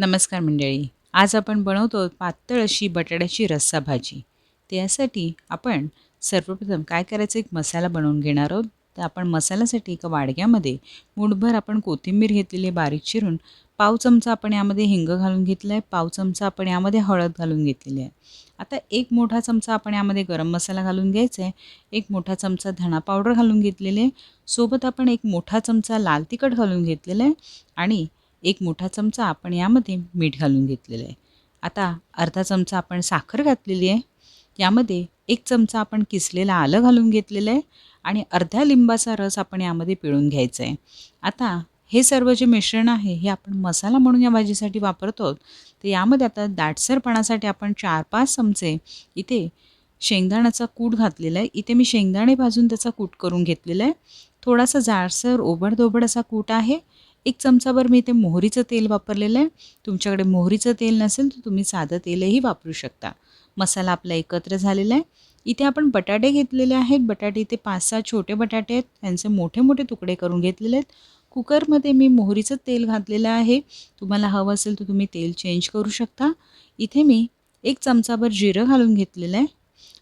नमस्कार मंडळी. आज आपण बनवतो पातळ अशी बटाट्याची रस्सा भाजी. त्यासाठी आपण सर्वप्रथम काय करायचं? एक मसाला बनवून घेणार आहोत. तर आपण मसाल्यासाठी एका वाडग्यामध्ये मुठभर आपण कोथिंबीर घेतलेली आहे बारीक चिरून. पाव चमचा आपण यामध्ये हिंग घालून घेतला आहे पाव चमचा आपण यामध्ये हळद घालून घेतलेली आहे. आता एक मोठा चमचा आपण यामध्ये गरम मसाला घालून घ्यायचा आहे. एक मोठा चमचा धणा पावडर घालून घेतलेले आहे. सोबत आपण एक मोठा चमचा लाल तिखट घालून घेतलेलं आहे. आणि एक मोठा चमचा आपण यामध्ये मीठ घालून घेतलेलं आहे. आता अर्धा चमचा आपण साखर घातलेली आहे. यामध्ये एक चमचा आपण किसलेलं आलं घालून घेतलेलं आहे आणि अर्ध्या लिंबाचा रस आपण यामध्ये पिळून घ्यायचा आहे. आता हे सर्व जे मिश्रण आहे हे आपण मसाला म्हणून या भाजीसाठी वापरतो तर यामध्ये आता दाटसरपणासाठी आपण चार पाच चमचे इथे शेंगदाण्याचा कूट घातलेला आहे. इथे मी शेंगदाणे भाजून त्याचा कूट करून घेतलेला आहे. थोडासा जाडसर ओबडधोबड असा कूट आहे. एक चमचाभर मी इथे मोहरीचं तेल वापरलेलं आहे. तुमच्याकडे मोहरीचं तेल नसेल तर तुम्ही साधं तेलही वापरू शकता. मसाला आपला एकत्र झालेला आहे. इथे आपण बटाटे घेतलेले आहेत. बटाटे इथे पाच सहा छोटे बटाटे आहेत. त्यांचे मोठे मोठे तुकडे करून घेतलेले आहेत. कुकरमध्ये मी मोहरीचं तेल घातलेलं आहे. तुम्हाला हवं असेल तर तुम्ही तेल चेंज करू शकता. इथे मी एक चमचाभर जिरं घालून घेतलेलं आहे.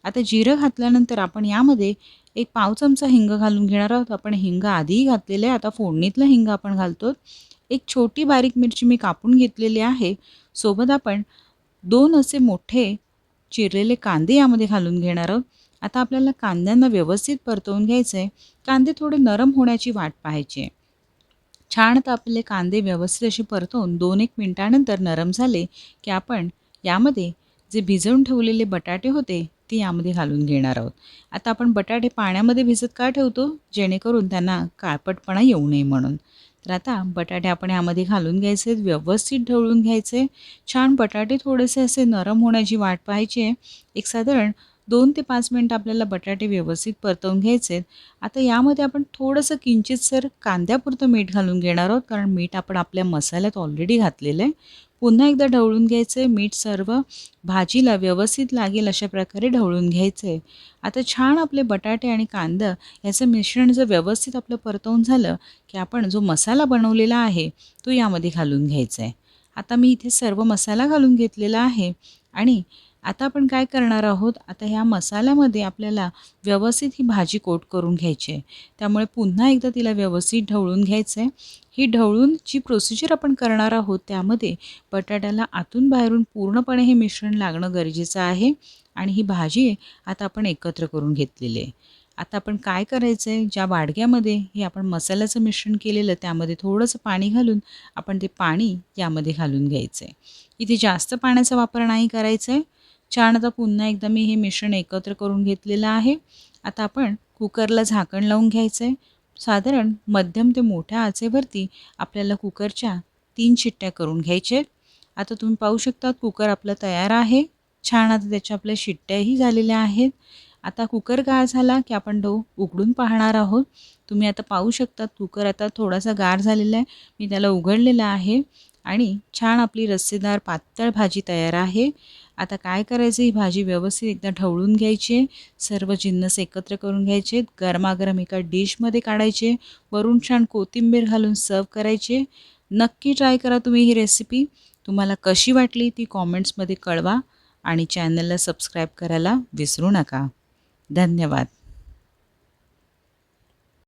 आता जिरं घातल्यानंतर आपण यामध्ये एक पाव चमचा हिंग घालून घेणार आहोत. आपण हिंग आधीही घातलेलं आहे. आता फोडणीतलं हिंग आपण घालतो एक छोटी बारीक मिरची मी कापून घेतलेली आहे. सोबत आपण दोन असे मोठे चिरलेले कांदे यामध्ये घालून घेणार आहोत. आता आपल्याला कांद्यांना व्यवस्थित परतवून घ्यायचं आहे कांदे थोडे नरम होण्याची वाट पाहायची आहे. छान तर आपले कांदे व्यवस्थित असे परतवून दोन एक मिनटानंतर नरम झाले की आपण यामध्ये जे भिजवून ठेवलेले बटाटे होते ती यामध्ये घालून घेणार आहोत. आता आपण बटाटे पाण्यामध्ये भिजत का ठेवतो? जेणेकरून त्यांना काळपटपणा येऊ नये म्हणून. तर आता बटाटे आपण यामध्ये घालून घ्यायचे व्यवस्थित ढवळून घ्यायचे. छान बटाटे थोडेसे असे नरम होण्याची वाट पाहायची आहे. एक साधारण दोन ते पाच मिनटं आपल्याला बटाटे व्यवस्थित परतवून घ्यायचे आहेत. आता यामध्ये आपण थोडंसं किंचित सर कांद्यापुरतं मीठ घालून घेणार आहोत कारण मीठ आपण आपल्या मसाल्यात ऑलरेडी घातलेलं आहे. पुन्हा एकदा ढवळून घ्यायचं आहे मीठ सर्व भाजीला व्यवस्थित लागेल अशा प्रकारे ढवळून घ्यायचं आहे आता छान आपले बटाटे आणि कांदा याचं मिश्रण जर व्यवस्थित आपलं परतवून झालं की आपण जो मसाला बनवलेला आहे तो यामध्ये घालून घ्यायचा आहे आता मी इथे सर्व मसाला घालून घेतलेला आहे आणि आता आपण काय करणार आहोत? आता ह्या मसाल्यामध्ये आपल्याला व्यवस्थित ही भाजी कोट करून घ्यायची आहे. त्यामुळे पुन्हा एकदा तिला व्यवस्थित ढवळून घ्यायचं आहे ही ढवळून जी प्रोसिजर आपण करणार आहोत त्यामध्ये बटाट्याला आतून बाहेरून पूर्णपणे हे मिश्रण लागणं गरजेचं आहे आणि ही भाजी आता आपण एकत्र करून घेतलेली आहे. आता आपण काय करायचं आहे ज्या वाडग्यामध्ये हे आपण मसाल्याचं मिश्रण केलेलं त्यामध्ये थोडंसं पाणी घालून आपण ते पाणी यामध्ये घालून घ्यायचं आहे इथे जास्त पाण्याचा वापर नाही करायचा आहे छान आता पुन्हा एकदा मी हे मिश्रण एकत्र करून घेतलेलं आहे. आता आपण कुकरला झाकण लावून घ्यायचं आहे साधारण मध्यम ते मोठ्या आचेवरती आपल्याला कुकरच्या तीन शिट्ट्या करून घ्यायच्या आता तुम्ही पाहू शकता कुकर आपलं तयार आहे. छान आता त्याच्या आपल्या शिट्ट्याही झालेल्या आहेत. आता कुकर गार झाला की आपण डो उघडून पाहणार आहोत. तुम्ही आता पाहू शकता कुकर आता थोडासा गार झालेला आहे. मी त्याला उघडलेला आहे. आणि छान आपली रस्सेदार पातळ भाजी तयार आहे. आता काय करायचं? ही भाजी व्यवस्थित एकदा ढवळून घ्यायची आहे. सर्व जिन्नस एकत्र करून घ्यायचे गरमागरम एका डिशमध्ये काढायचे वरून छान कोथिंबीर घालून सर्व करायचे नक्की ट्राय करा तुम्ही ही रेसिपी. तुम्हाला कशी वाटली ती कॉमेंट्समध्ये कळवा आणि चॅनलला सबस्क्राईब करायला विसरू नका. धन्यवाद.